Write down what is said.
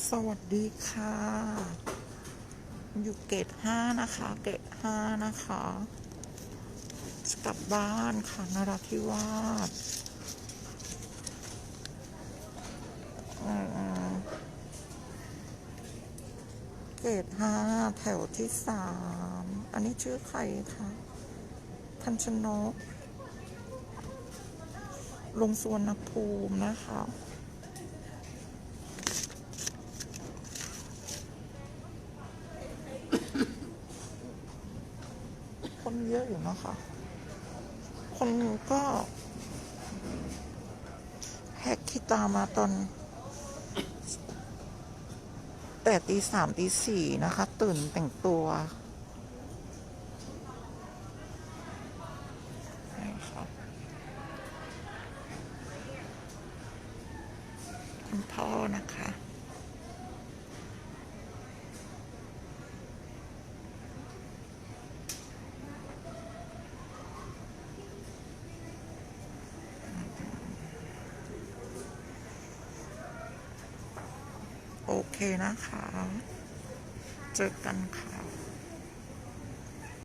สวัสดีค่ะ อยู่เกตห้านะคะ เกตห้านะคะจะกลับบ้านค่ะนราธิวาสเกตห้าแถวที่สามอันนี้ชื่อใครคะทันชนกลงสวนภูมินะคะ คนเยอะอยู่นะคะ คนก็แฮกที่ตามมาตอนแต่ตีสามตีสี่นะคะ ตื่นแต่งตัวนี่ค่ะคุณพ่อนะคะ โอเคนะคะ เจอกันค่ะ